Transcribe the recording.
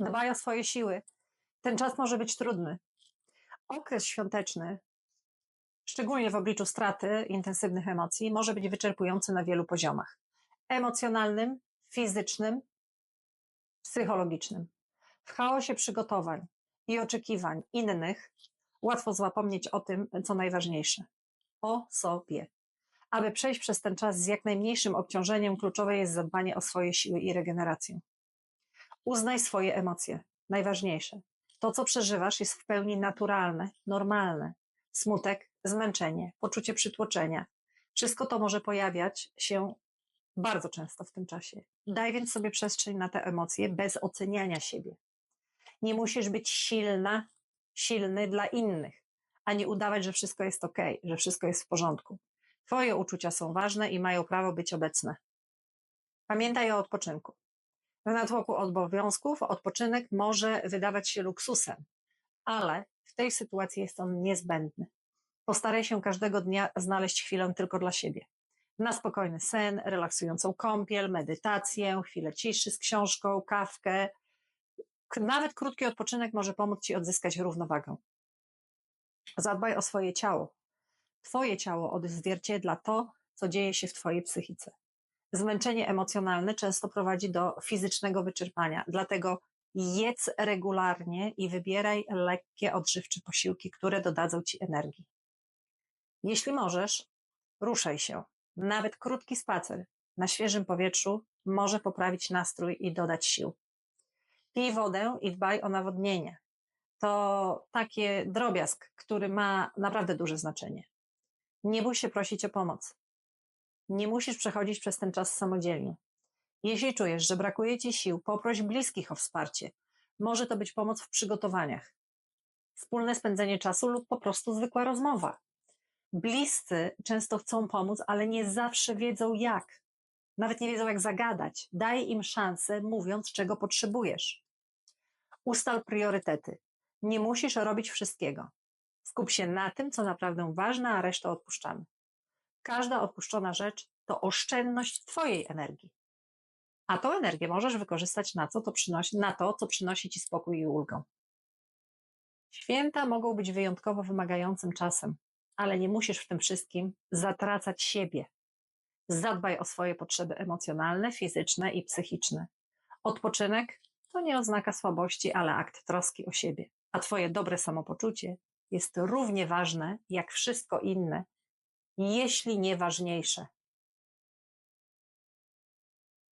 Dbaj o swoje siły. Ten czas może być trudny. Okres świąteczny, szczególnie w obliczu straty intensywnych emocji, może być wyczerpujący na wielu poziomach emocjonalnym, fizycznym, psychologicznym. W chaosie przygotowań i oczekiwań innych łatwo zapomnieć o tym, co najważniejsze o sobie. Aby przejść przez ten czas z jak najmniejszym obciążeniem, kluczowe jest zadbanie o swoje siły i regenerację. Uznaj swoje emocje. Najważniejsze. To, co przeżywasz, jest w pełni naturalne, normalne. Smutek, zmęczenie, poczucie przytłoczenia. Wszystko to może pojawiać się bardzo często w tym czasie. Daj więc sobie przestrzeń na te emocje bez oceniania siebie. Nie musisz być silna, silny dla innych, a nie udawać, że wszystko jest ok, że wszystko jest w porządku. Twoje uczucia są ważne i mają prawo być obecne. Pamiętaj o odpoczynku. W natłoku obowiązków odpoczynek może wydawać się luksusem, ale w tej sytuacji jest on niezbędny. Postaraj się każdego dnia znaleźć chwilę tylko dla siebie. Na spokojny sen, relaksującą kąpiel, medytację, chwilę ciszy z książką, kawkę. Nawet krótki odpoczynek może pomóc Ci odzyskać równowagę. Zadbaj o swoje ciało. Twoje ciało odzwierciedla to, co dzieje się w Twojej psychice. Zmęczenie emocjonalne często prowadzi do fizycznego wyczerpania, dlatego jedz regularnie i wybieraj lekkie, odżywcze posiłki, które dodadzą Ci energii. Jeśli możesz, ruszaj się. Nawet krótki spacer na świeżym powietrzu może poprawić nastrój i dodać sił. Pij wodę i dbaj o nawodnienie. To takie drobiazg, który ma naprawdę duże znaczenie. Nie bój się prosić o pomoc. Nie musisz przechodzić przez ten czas samodzielnie. Jeśli czujesz, że brakuje ci sił, poproś bliskich o wsparcie. Może to być pomoc w przygotowaniach, wspólne spędzenie czasu lub po prostu zwykła rozmowa. Bliscy często chcą pomóc, ale nie zawsze wiedzą jak. Nawet nie wiedzą jak zagadać. Daj im szansę, mówiąc, czego potrzebujesz. Ustal priorytety. Nie musisz robić wszystkiego. Skup się na tym, co naprawdę ważne, a resztę odpuszczamy. Każda odpuszczona rzecz to oszczędność Twojej energii. A tą energię możesz wykorzystać na, co to przynosi, na to, co przynosi Ci spokój i ulgę. Święta mogą być wyjątkowo wymagającym czasem, ale nie musisz w tym wszystkim zatracać siebie. Zadbaj o swoje potrzeby emocjonalne, fizyczne i psychiczne. Odpoczynek to nie oznaka słabości, ale akt troski o siebie. A Twoje dobre samopoczucie jest równie ważne jak wszystko inne, jeśli nie ważniejsze.